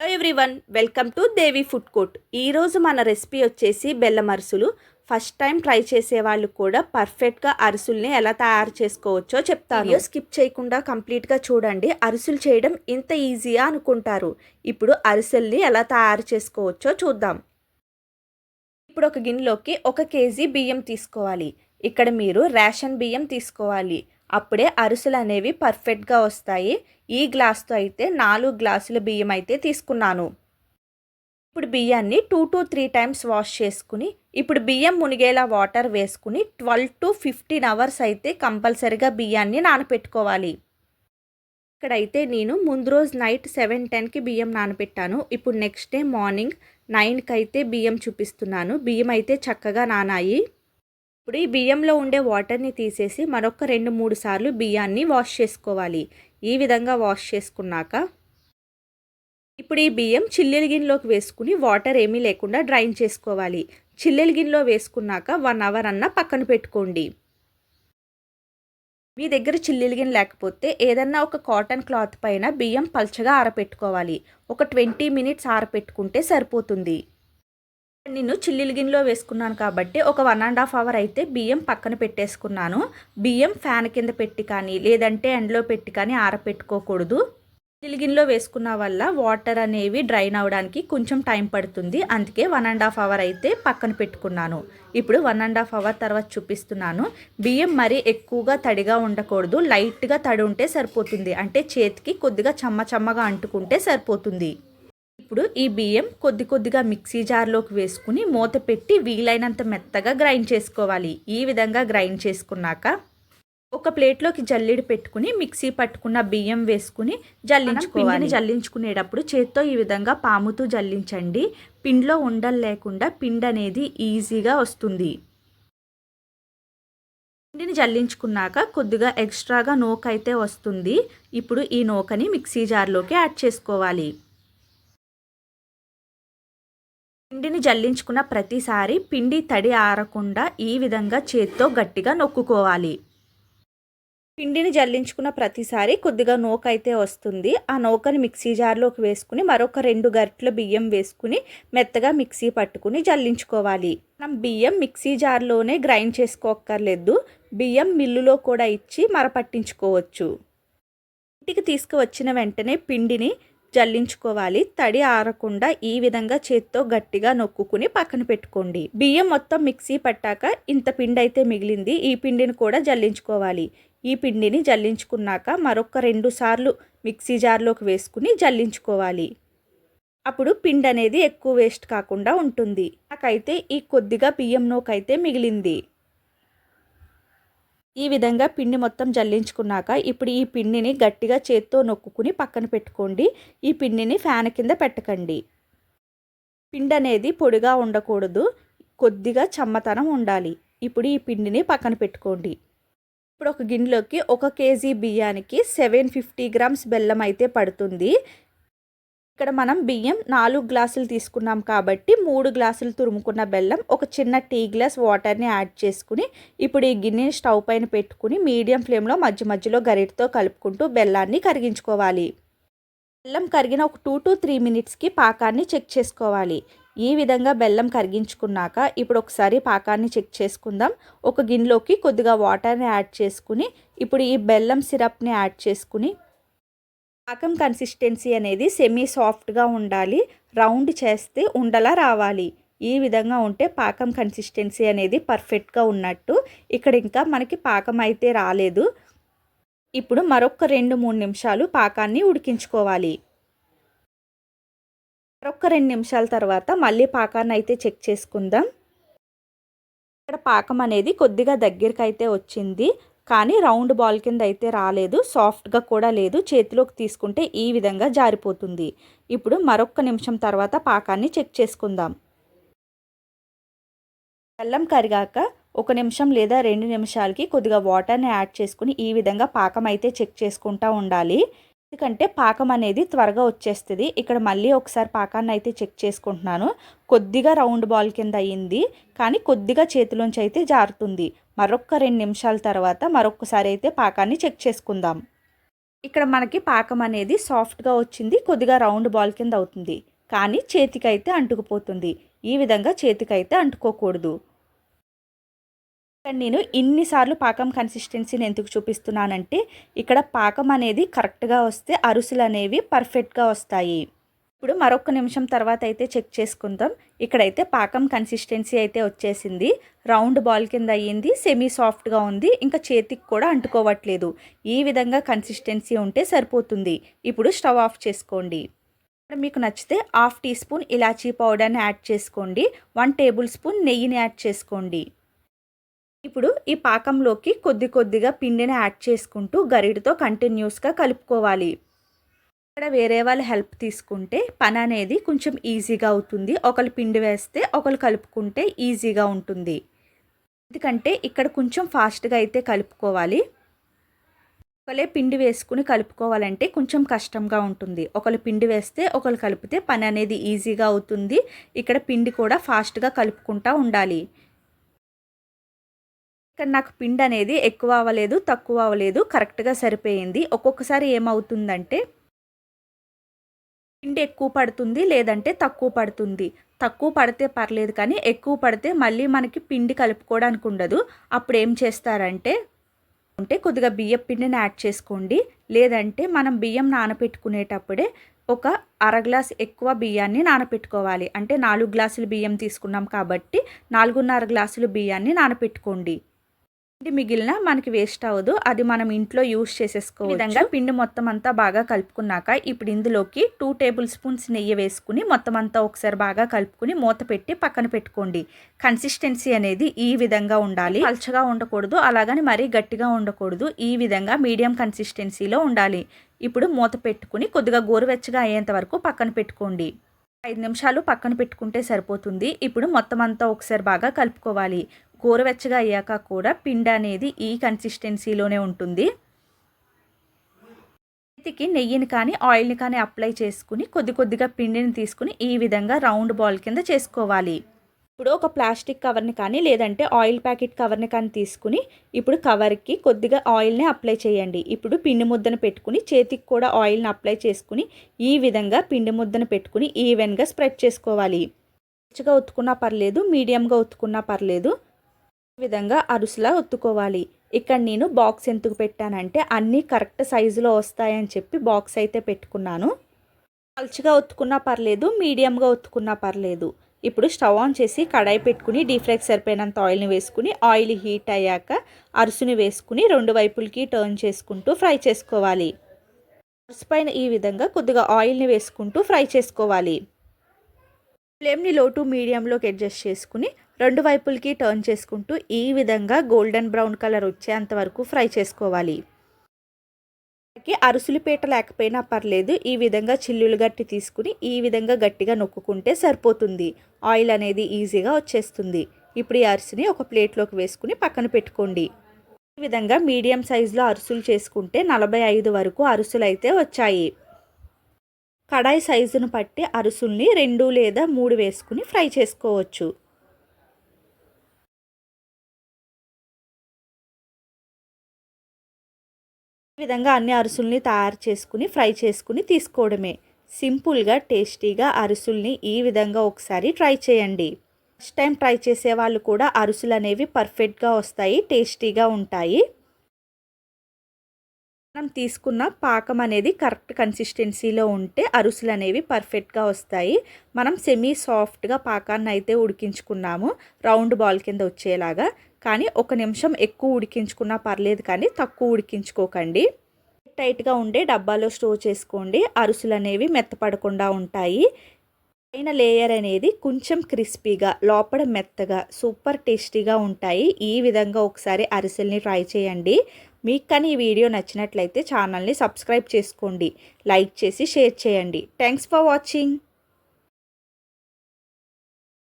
Hello everyone welcome to Devi food court ఈరోజు మన recipe వచ్చేసి బెల్లం అరుసులు. ఫస్ట్ టైం ట్రై చేసే వాళ్ళు కూడా పర్ఫెక్ట్గా అరిసెల్ని ఎలా తయారు చేసుకోవచ్చో చెప్తాను. స్కిప్ చేయకుండా కంప్లీట్గా చూడండి. అరిసెలు చేయడం ఇంత ఈజీయా అనుకుంటారు. ఇప్పుడు అరిసెల్ని ఎలా తయారు చేసుకోవచ్చో చూద్దాం. ఇప్పుడు ఒక గిన్నెలోకి ఒక కేజీ బియ్యం తీసుకోవాలి. ఇక్కడ మీరు రేషన్ బియ్యం తీసుకోవాలి. అప్పుడే అరుసులు అనేవి పర్ఫెక్ట్గా వస్తాయి. ఈ గ్లాస్తో అయితే నాలుగు గ్లాసుల బియ్యం అయితే తీసుకున్నాను. ఇప్పుడు బియ్యాన్ని two to three times wash చేసుకుని ఇప్పుడు బియ్యం మునిగేలా వాటర్ వేసుకుని ట్వెల్వ్ టు ఫిఫ్టీన్ అవర్స్ అయితే కంపల్సరిగా బియ్యాన్ని నానపెట్టుకోవాలి. ఇక్కడైతే నేను ముందు రోజు నైట్ సెవెన్ టెన్కి బియ్యం నానపెట్టాను. ఇప్పుడు నెక్స్ట్ డే మార్నింగ్ నైన్కి అయితే బియ్యం చూపిస్తున్నాను. బియ్యం అయితే చక్కగా నానాయి. ఇప్పుడు ఈ బియ్యంలో ఉండే వాటర్ని తీసేసి మరొక రెండు మూడు సార్లు బియ్యాన్ని వాష్ చేసుకోవాలి. ఈ విధంగా వాష్ చేసుకున్నాక ఇప్పుడు ఈ బియ్యం చిల్లెల గిన్నెలోకి వేసుకుని వాటర్ ఏమీ లేకుండా డ్రైన్ చేసుకోవాలి. చిల్లెల గిన్నెలో వేసుకున్నాక వన్ అవర్ అన్న పక్కన పెట్టుకోండి. మీ దగ్గర చిల్లీల గిన్నె లేకపోతే ఏదన్నా ఒక కాటన్ క్లాత్ పైన బియ్యం పల్చగా ఆరపెట్టుకోవాలి. ఒక ట్వంటీ మినిట్స్ ఆరపెట్టుకుంటే సరిపోతుంది. నేను చిల్లీలు గిన్నెలో వేసుకున్నాను కాబట్టి ఒక వన్ అండ్ హాఫ్ అవర్ అయితే బియ్యం పక్కన పెట్టేసుకున్నాను. బియ్యం ఫ్యాన్ కింద పెట్టి కానీ లేదంటే ఎండలో పెట్టి కానీ ఆరపెట్టుకోకూడదు. గిన్నెలో వేసుకున్న వల్ల వాటర్ అనేవి డ్రైన్ అవ్వడానికి కొంచెం టైం పడుతుంది. అందుకే వన్ అండ్ హాఫ్ అవర్ అయితే పక్కన పెట్టుకున్నాను. ఇప్పుడు వన్ అండ్ హాఫ్ అవర్ తర్వాత చూపిస్తున్నాను. బియ్యం మరీ ఎక్కువగా తడిగా ఉండకూడదు. లైట్గా తడి ఉంటే సరిపోతుంది. అంటే చేతికి కొద్దిగా చమ్మ చమ్మగా అంటుకుంటే సరిపోతుంది. ఇప్పుడు ఈ బియ్యం కొద్ది కొద్దిగా మిక్సీ జార్లోకి వేసుకుని మూత పెట్టి వీలైనంత మెత్తగా గ్రైండ్ చేసుకోవాలి. ఈ విధంగా గ్రైండ్ చేసుకున్నాక ఒక ప్లేట్లోకి జల్లిడి పెట్టుకుని మిక్సీ పట్టుకున్న బియ్యం వేసుకుని జల్లించుకోవాలి. జల్లించుకునేటప్పుడు చేత్తో ఈ విధంగా పాముతూ జల్లించండి. పిండిలో ఉండలు లేకుండా పిండి అనేది ఈజీగా వస్తుంది. పిండిని జల్లించుకున్నాక కొద్దిగా ఎక్స్ట్రాగా నోక అయితే వస్తుంది. ఇప్పుడు ఈ నోకని మిక్సీ జార్లోకి యాడ్ చేసుకోవాలి. పిండిని జల్లించుకున్న ప్రతిసారి పిండి తడి ఆరకుండా ఈ విధంగా చేత్తో గట్టిగా నొక్కుకోవాలి. పిండిని జల్లించుకున్న ప్రతిసారి కొద్దిగా నోక అయితే వస్తుంది. ఆ నోకని మిక్సీ జార్లోకి వేసుకుని మరొక రెండు గరిటెల బియ్యం వేసుకుని మెత్తగా మిక్సీ పట్టుకుని జల్లించుకోవాలి. మనం బియ్యం మిక్సీ జార్లోనే గ్రైండ్ చేసుకోక్కర్లేదు. బియ్యం మిల్లులో కూడా ఇచ్చి మరపట్టించుకోవచ్చు. ఇంటికి తీసుకువచ్చిన వెంటనే పిండిని జల్లించుకోవాలి. తడి ఆరకుండా ఈ విధంగా చేత్తో గట్టిగా నొక్కుకుని పక్కన పెట్టుకోండి. బియ్యం మొత్తం మిక్సీ పట్టాక ఇంత పిండి అయితే మిగిలింది. ఈ పిండిని కూడా జల్లించుకోవాలి. ఈ పిండిని జల్లించుకున్నాక మరొక రెండు సార్లు మిక్సీ జార్లోకి వేసుకుని జల్లించుకోవాలి. అప్పుడు పిండి అనేది ఎక్కువ వేస్ట్ కాకుండా ఉంటుంది. నాకైతే ఈ కొద్దిగా బియ్యం నోకైతే మిగిలింది. ఈ విధంగా పిండి మొత్తం జల్లించుకున్నాక ఇప్పుడు ఈ పిండిని గట్టిగా చేత్తో నొక్కుని పక్కన పెట్టుకోండి. ఈ పిండిని ఫ్యాన్ కింద పెట్టకండి. పిండి అనేది పొడిగా ఉండకూడదు. కొద్దిగా చమ్మతనం ఉండాలి. ఇప్పుడు ఈ పిండిని పక్కన పెట్టుకోండి. ఇప్పుడు ఒక గిన్నెలోకి ఒక కేజీ బియ్యానికి సెవెన్ ఫిఫ్టీ గ్రామ్స్ బెల్లం అయితే పడుతుంది. ఇక్కడ మనం బియ్యం నాలుగు గ్లాసులు తీసుకున్నాం కాబట్టి మూడు గ్లాసులు తురుముకున్న బెల్లం ఒక చిన్న టీ గ్లాస్ వాటర్ని యాడ్ చేసుకుని ఇప్పుడు ఈ గిన్నెని స్టవ్ పైన పెట్టుకుని మీడియం ఫ్లేమ్లో మధ్య మధ్యలో గరిటతో కలుపుకుంటూ బెల్లాన్ని కరిగించుకోవాలి. బెల్లం కరిగిన ఒక టూ టు త్రీ మినిట్స్కి పాకాన్ని చెక్ చేసుకోవాలి. ఈ విధంగా బెల్లం కరిగించుకున్నాక ఇప్పుడు ఒకసారి పాకాన్ని చెక్ చేసుకుందాం. ఒక గిన్నెలోకి కొద్దిగా వాటర్ని యాడ్ చేసుకుని ఇప్పుడు ఈ బెల్లం సిరప్ని యాడ్ చేసుకుని పాకం కన్సిస్టెన్సీ అనేది సెమీ సాఫ్ట్గా ఉండాలి రౌండ్ చేస్తే ఉండలా రావాలి. ఈ విధంగా ఉంటే పాకం కన్సిస్టెన్సీ అనేది పర్ఫెక్ట్గా ఉన్నట్టు. ఇక్కడ ఇంకా మనకి పాకం అయితే రాలేదు. ఇప్పుడు మరొక రెండు మూడు నిమిషాలు పాకాన్ని ఉడికించుకోవాలి. మరొక రెండు నిమిషాల తర్వాత మళ్ళీ పాకాన్ని అయితే చెక్ చేసుకుందాం. ఇక్కడ పాకం అనేది కొద్దిగా దగ్గరికి అయితే వచ్చింది. కానీ రౌండ్ బాల్ కింద అయితే రాలేదు సాఫ్ట్గా కూడా లేదు. చేతిలోకి తీసుకుంటే ఈ విధంగా జారిపోతుంది. ఇప్పుడు మరొక నిమిషం తర్వాత పాకాన్ని చెక్ చేసుకుందాం. బెల్లం కరిగాక ఒక నిమిషం లేదా రెండు నిమిషాలకి కొద్దిగా వాటర్ని యాడ్ చేసుకుని ఈ విధంగా పాకం అయితే చెక్ చేసుకుంటూ ఉండాలి. ఎందుకంటే పాకం అనేది త్వరగా వచ్చేస్తుంది. ఇక్కడ మళ్ళీ ఒకసారి పాకాన్ని అయితే చెక్ చేసుకుంటున్నాను. కొద్దిగా రౌండ్ బాల్ కింద అయ్యింది కానీ కొద్దిగా చేతిలోంచి అయితే జారుతుంది. మరొక రెండు నిమిషాల తర్వాత మరొకసారి అయితే పాకాన్ని చెక్ చేసుకుందాం. ఇక్కడ మనకి పాకం అనేది సాఫ్ట్గా వచ్చింది కొద్దిగా రౌండ్ బాల్ కింద అవుతుంది. కానీ చేతికైతే అంటుకుపోతుంది. ఈ విధంగా చేతికైతే అంటుకోకూడదు. ఇక్కడ నేను ఇన్నిసార్లు పాకం కన్సిస్టెన్సీని ఎందుకు చూపిస్తున్నానంటే ఇక్కడ పాకం అనేది కరెక్ట్గా వస్తే అరుసులు అనేవి పర్ఫెక్ట్గా వస్తాయి. ఇప్పుడు మరొక నిమిషం తర్వాత అయితే చెక్ చేసుకుందాం. ఇక్కడైతే పాకం కన్సిస్టెన్సీ అయితే వచ్చేసింది. రౌండ్ బాల్ కింద అయ్యింది. సెమీ సాఫ్ట్గా ఉంది. ఇంకా చేతికి కూడా అంటుకోవట్లేదు. ఈ విధంగా కన్సిస్టెన్సీ ఉంటే సరిపోతుంది. ఇప్పుడు స్టవ్ ఆఫ్ చేసుకోండి. మీకు నచ్చితే హాఫ్ టీ స్పూన్ ఇలాచీ పౌడర్ని యాడ్ చేసుకోండి. వన్ టేబుల్ స్పూన్ నెయ్యిని యాడ్ చేసుకోండి. ఇప్పుడు ఈ పాకంలోకి కొద్ది కొద్దిగా పిండిని యాడ్ చేసుకుంటూ గరిటతో కంటిన్యూస్గా కలుపుకోవాలి. ఇక్కడ వేరే వాళ్ళు హెల్ప్ తీసుకుంటే పని అనేది కొంచెం ఈజీగా అవుతుంది. ఒకరు పిండి వేస్తే ఒకరు కలుపుకుంటే ఈజీగా ఉంటుంది. ఎందుకంటే ఇక్కడ కొంచెం ఫాస్ట్గా అయితే కలుపుకోవాలి. ఒకలే పిండి వేసుకుని కలుపుకోవాలంటే కొంచెం కష్టంగా ఉంటుంది. ఒకరు పిండి వేస్తే ఒకరు కలిపితే పని అనేది ఈజీగా అవుతుంది. ఇక్కడ పిండి కూడా ఫాస్ట్గా కలుపుకుంటూ ఉండాలి. ఇక్కడ నాకు పిండి అనేది ఎక్కువ అవ్వలేదు తక్కువ అవ్వలేదు కరెక్ట్గా సరిపోయింది. ఒక్కొక్కసారి ఏమవుతుందంటే పిండి ఎక్కువ పడుతుంది లేదంటే తక్కువ పడుతుంది. తక్కువ పడితే పర్లేదు కానీ ఎక్కువ పడితే మళ్ళీ మనకి పిండి కలుపుకోవడానికి ఉండదు. అప్పుడు ఏం చేస్తారంటే అంటే కొద్దిగా బియ్యం పిండిని యాడ్ చేసుకోండి. లేదంటే మనం బియ్యం నానబెట్టుకునేటప్పుడే ఒక అర గ్లాస్ ఎక్కువ బియ్యాన్ని నానపెట్టుకోవాలి. అంటే నాలుగు గ్లాసులు బియ్యం తీసుకున్నాం కాబట్టి నాలుగున్నర గ్లాసులు బియ్యాన్ని నానపెట్టుకోండి. పిండి మిగిలిన మనకి వేస్ట్ అవ్వదు. అది మనం ఇంట్లో యూస్ చేసేసుకో విధంగా పిండి మొత్తం అంతా బాగా కలుపుకున్నాక ఇప్పుడు ఇందులోకి టూ టేబుల్ స్పూన్స్ నెయ్యి వేసుకుని మొత్తం అంతా ఒకసారి బాగా కలుపుకుని మూత పెట్టి పక్కన పెట్టుకోండి. కన్సిస్టెన్సీ అనేది ఈ విధంగా ఉండాలి. పల్చగా ఉండకూడదు. అలాగని మరీ గట్టిగా ఉండకూడదు. ఈ విధంగా మీడియం కన్సిస్టెన్సీలో ఉండాలి. ఇప్పుడు మూత పెట్టుకుని కొద్దిగా గోరువెచ్చగా అయ్యేంత వరకు పక్కన పెట్టుకోండి. ఐదు నిమిషాలు పక్కన పెట్టుకుంటే సరిపోతుంది. ఇప్పుడు మొత్తం అంతా ఒకసారి బాగా కలుపుకోవాలి. గోరువెచ్చగా అయ్యాక కూడా పిండి అనేది ఈ కన్సిస్టెన్సీలోనే ఉంటుంది. చేతికి నెయ్యిని కానీ ఆయిల్ని కానీ అప్లై చేసుకుని కొద్ది కొద్దిగా పిండిని తీసుకుని ఈ విధంగా రౌండ్ బాల్ కింద చేసుకోవాలి. ఇప్పుడు ఒక ప్లాస్టిక్ కవర్ని కానీ లేదంటే ఆయిల్ ప్యాకెట్ కవర్ని కానీ తీసుకుని ఇప్పుడు కవర్కి కొద్దిగా ఆయిల్ని అప్లై చేయండి. ఇప్పుడు పిండి ముద్దను పెట్టుకుని చేతికి కూడా ఆయిల్ని అప్లై చేసుకుని ఈ విధంగా పిండి ముద్దను పెట్టుకుని ఈవెన్గా స్ప్రెడ్ చేసుకోవాలి. మంచిగా ఉత్తుకున్నా పర్లేదు మీడియంగా ఉత్తుకున్నా పర్లేదు. విధంగా అరుసులా ఒత్తుకోవాలి. ఇక్కడ నేను బాక్స్ ఎందుకు పెట్టానంటే అన్నీ కరెక్ట్ సైజులో వస్తాయని చెప్పి బాక్స్ అయితే పెట్టుకున్నాను. పల్చగా ఒత్తుకున్నా పర్లేదు మీడియంగా ఒత్తుకున్నా పర్లేదు. ఇప్పుడు స్టవ్ ఆన్ చేసి కడాయి పెట్టుకుని డీప్ ఫ్రైకి సరిపోయినంత ఆయిల్ని వేసుకుని ఆయిల్ హీట్ అయ్యాక అరుసుని వేసుకుని రెండు వైపులకి టర్న్ చేసుకుంటూ ఫ్రై చేసుకోవాలి. అరుసు పైన ఈ విధంగా కొద్దిగా ఆయిల్ని వేసుకుంటూ ఫ్రై చేసుకోవాలి. ఫ్లేమ్ని లో టు మీడియంలోకి అడ్జస్ట్ చేసుకుని రెండు వైపులకి టర్న్ చేసుకుంటూ ఈ విధంగా గోల్డెన్ బ్రౌన్ కలర్ వచ్చేంత వరకు ఫ్రై చేసుకోవాలి. అరుసులు పీట లేకపోయినా పర్లేదు ఈ విధంగా చిల్లులు గట్టి తీసుకుని ఈ విధంగా గట్టిగా నొక్కుకుంటే సరిపోతుంది. ఆయిల్ అనేది ఈజీగా వచ్చేస్తుంది. ఇప్పుడు ఈ అరిసిని ఒక ప్లేట్లోకి వేసుకుని పక్కన పెట్టుకోండి. ఈ విధంగా మీడియం సైజులో అరుసులు చేసుకుంటే నలభై ఐదు వరకు అరుసులు అయితే వచ్చాయి. కడాయి సైజును బట్టి అరుసుల్ని రెండు లేదా మూడు వేసుకుని ఫ్రై చేసుకోవచ్చు. ఈ విధంగా అన్ని అరుసుల్ని తయారు చేసుకుని ఫ్రై చేసుకుని తీసుకోవడమే. సింపుల్గా టేస్టీగా అరుసుల్ని ఈ విధంగా ఒకసారి ట్రై చేయండి. ఫస్ట్ టైం ట్రై చేసే వాళ్ళు కూడా అరుసులు అనేవి పర్ఫెక్ట్గా వస్తాయి టేస్టీగా ఉంటాయి. మనం తీసుకున్న పాకం అనేది కరెక్ట్ కన్సిస్టెన్సీలో ఉంటే అరుసులు అనేవి పర్ఫెక్ట్గా వస్తాయి. మనం సెమీ సాఫ్ట్గా పాకాన్ని అయితే ఉడికించుకున్నాము రౌండ్ బాల్ కింద వచ్చేలాగా. కానీ ఒక నిమిషం ఎక్కువ ఉడికించుకున్నా పర్లేదు కానీ తక్కువ ఉడికించుకోకండి. టైట్గా ఉండే డబ్బాలో స్టోర్ చేసుకోండి. అరుసులు అనేవి మెత్తపడకుండా ఉంటాయి. పైన లేయర్ అనేది కొంచెం క్రిస్పీగా లోపల మెత్తగా సూపర్ టేస్టీగా ఉంటాయి. ఈ విధంగా ఒకసారి అరిసెల్ని ట్రై చేయండి. మీకు కానీ ఈ వీడియో నచ్చినట్లయితే ఛానల్ని సబ్స్క్రైబ్ చేసుకోండి. లైక్ చేసి షేర్ చేయండి. Thanks for watching.